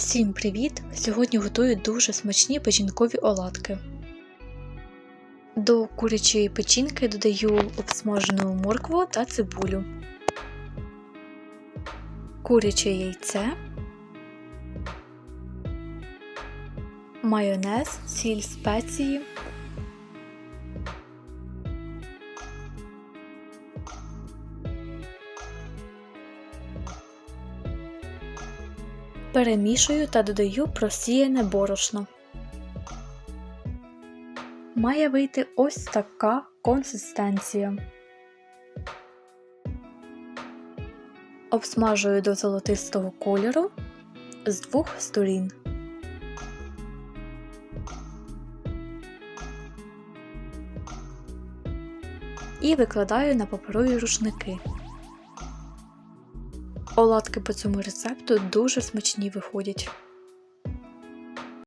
Всім привіт! Сьогодні готую дуже смачні печінкові оладки. До курячої печінки додаю обсмажену моркву та цибулю, куряче яйце, майонез, сіль спеції, перемішую та додаю просіяне борошно. Має вийти ось така консистенція. Обсмажую до золотистого кольору з двох сторін. І викладаю на паперові рушники. Оладки по цьому рецепту дуже смачні виходять.